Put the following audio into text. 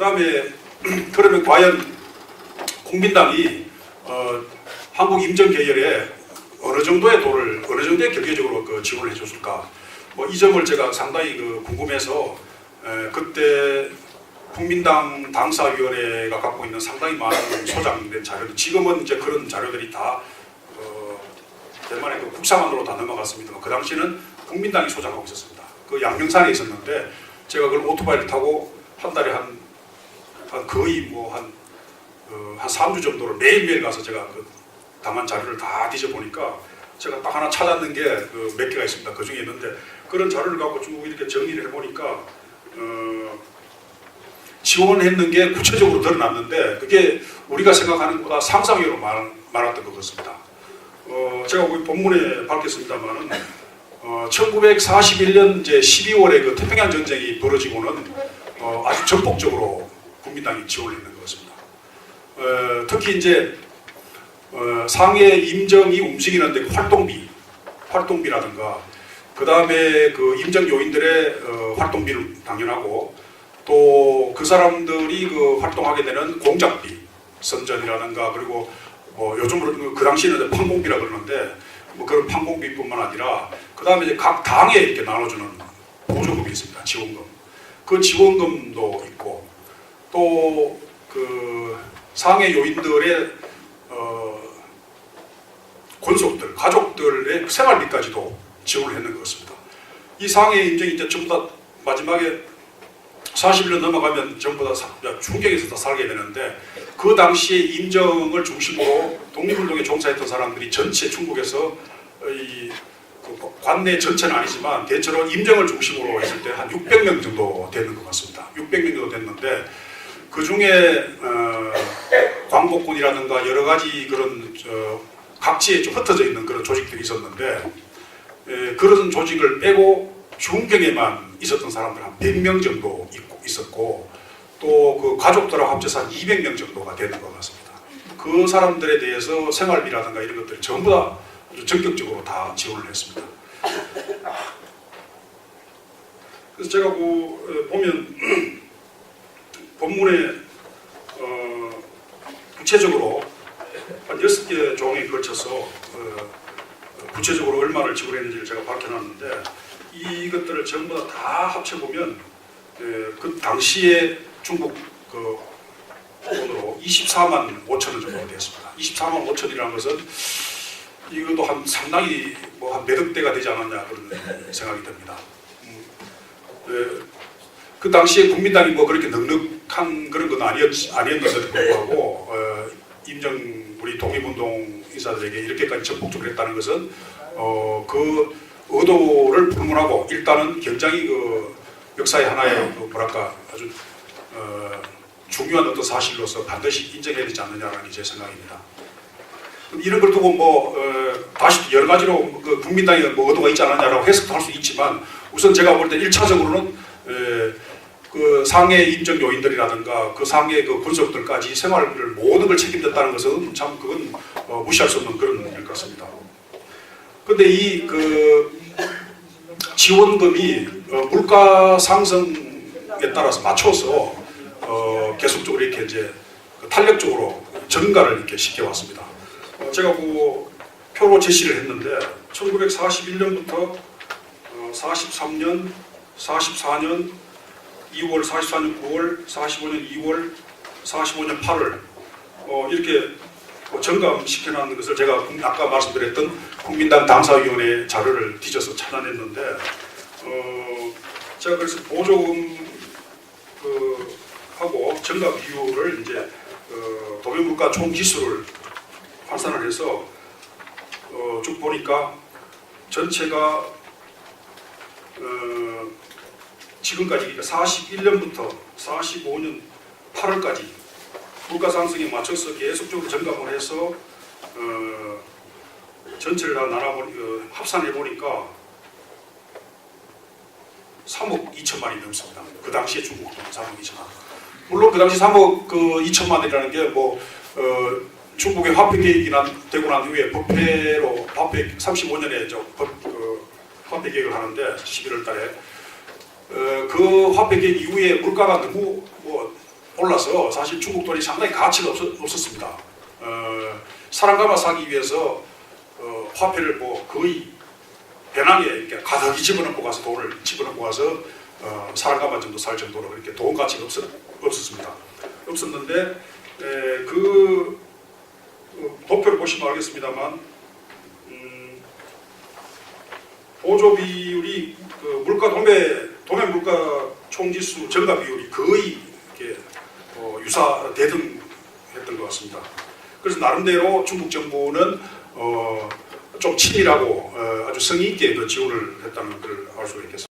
그다음에 그러면 과연 국민당이 어, 한국 임정 계열에 어느 정도의 돈을 어느 정도의 경제적으로 그 지원을 해줬을까? 뭐 이 점을 제가 상당히 그 궁금해서 에, 그때 국민당 당사위원회가 갖고 있는 상당히 많은 소장된 자료들 지금은 이제 그런 자료들이 다 어, 대만의 그 국사만으로 다 넘어갔습니다만 그 당시에는 국민당이 소장하고 있었습니다. 그 양명산에 있었는데 제가 그걸 오토바이를 타고 한 달에 한, 한 거의 뭐한 어, 한 3주 정도를 매일매일 가서 제가 그 당한 자료를 다 뒤져보니까 제가 딱 하나 찾았는 게그몇 개가 있습니다. 그 중에 있는데 그런 자료를 갖고 쭉 이렇게 정리를 해보니까 어, 지원했는 게 구체적으로 드러났는데 그게 우리가 생각하는 것보다 상상외로 많, 많았던 것 같습니다. 어, 제가 거기 본문에 밝혔습니다만은 어, 1941년 이제 12월에 그 태평양 전쟁이 벌어지고는 어, 아주 전폭적으로 국민당이 지원을 했는 것 같습니다. 어, 특히 이제 어, 상해 임정이 움직이는데 그 활동비, 활동비라든가 그 다음에 그 임정 요인들의 어, 활동비는 당연하고 또 그 사람들이 그 활동하게 되는 공작비, 선전이라든가 그리고 뭐 요즘으로 그 당시에는 판공비라 그러는데 뭐 그런 판공비뿐만 아니라 그 다음에 이제 각 당에 이렇게 나눠주는 보조금이 있습니다. 지원금. 그 지원금도 있고 또 그 상해 요인들의 어, 권속들, 가족들의 생활비까지도 지원을 했는 것 같습니다. 이 상해 임정이 이제 전부 다 마지막에 40년 넘어가면 전부 다 사- 중경에서 다 살게 되는데 그 당시에 임정을 중심으로 독립운동에 종사했던 사람들이 전체 중국에서 이그 관내 전체는 아니지만 대체로 임정을 중심으로 했을 때 한 600명 정도 되는 것 같습니다. 600명 정도 됐는데 그 중에 어, 광복군이라든가 여러 가지 그런 저 각지에 좀 흩어져 있는 그런 조직들이 있었는데 에, 그런 조직을 빼고 중경에만 있었던 사람들 한 100명 정도 있고, 있었고 또 그 가족들하고 합쳐서 한 200명 정도가 되는 것 같습니다. 그 사람들에 대해서 생활비라든가 이런 것들을 전부 다 전격적으로 다 지원을 했습니다. 그래서 제가 그 어, 보면 본문에 어, 구체적으로 한 여섯 개 종에 걸쳐서 어, 구체적으로 얼마를 지불했는지를 제가 밝혀놨는데 이것들을 전부 다, 다 합쳐보면 에, 그 당시에 중국 그 돈으로 24만 5천 원 정도 되었습니다. 24만 5천이라는 것은 이것도 한 상당히 뭐 한 몇억 대가 되지 않았냐 그런 생각이 듭니다. 음, 에, 그 당시에 국민당이 뭐 그렇게 넉넉 한 그런 건 아니었, 아니었는데도 불구하고 어, 임정 우리 독립운동 인사들에게 이렇게까지 전폭적으로 했다는 것은 어, 그 의도를 불문하고 일단은 굉장히 그 역사의 하나의 그 뭐랄까 아주 어, 중요한 어떤 사실로서 반드시 인정해야 되지 않느냐라는 게 제 생각입니다. 이런 걸 두고 뭐 어, 다시 여러 가지로 그 국민당이 뭐 의도가 있지 않았냐라고 해석도 할 수 있지만 우선 제가 볼때 1차적으로는 그 상해 임정 요인들이라든가 그 상해 그 군속들까지 생활을 모든 걸 책임졌다는 것은 참 그건 어, 무시할 수 없는 그런 일 같습니다. 근데 이 그 지원금이 어, 물가 상승에 따라서 맞춰서 어, 계속적으로 이렇게 이제 그 탄력적으로 증가를 이렇게 시켜왔습니다. 어, 제가 그 표로 제시를 했는데 1941년부터 어, 43년, 44년, 2월, 44년 9월, 45년 2월, 45년 8월 어, 이렇게 뭐 점검시켜놓은 것을 제가 국- 아까 말씀드렸던 국민당 당사위원회 자료를 뒤져서 찾아냈는데 어, 제가 그래서 보조금 그 하고 증가 비율을 이제 어, 도면물가 총 지수를 환산을 해서 어, 쭉 보니까 전체가 어, 지금까지 그러니까 41년부터 45년 8월까지 물가 상승에 맞춰서 계속적으로 점검을 해서 어, 전체를 다 나눠보니 어, 합산해 보니까 3억 2천만이 넘습니다. 그 당시에 중국 돈 3억 2천만. 물론 그 당시 3억 그 2천만이라는 게뭐 어, 중국의 화폐 개혁이 난, 되고 난 후에 법회로 화폐 35년에 저 법, 그 화폐 개혁을 하는데 11월 달에 어, 그 화폐 개혁 이후에 물가가 너무 뭐 올라서 사실 중국 돈이 상당히 가치가 없었, 없었습니다. 어, 사랑감아 사기 위해서 어, 화폐를 뭐 거의 배낭에 이렇게 가득히 집어넣고 가서 돈을 집어넣고 가서 어, 사랑감아 정도 살 정도로 이렇게 돈 가치가 없었, 없었습니다. 없었는데 에, 그 어, 도표를 보시면 알겠습니다만 음, 보조 비율이 그 물가 도매 도매 물가 총지수 증가 비율이 거의 이렇게 어, 유사 대등했던 것 같습니다. 그래서 나름대로 중국 정부는 어, 좀 친일하고 어, 아주 성의 있게 그 지원을 했다는 걸 알 수가 있겠습니다.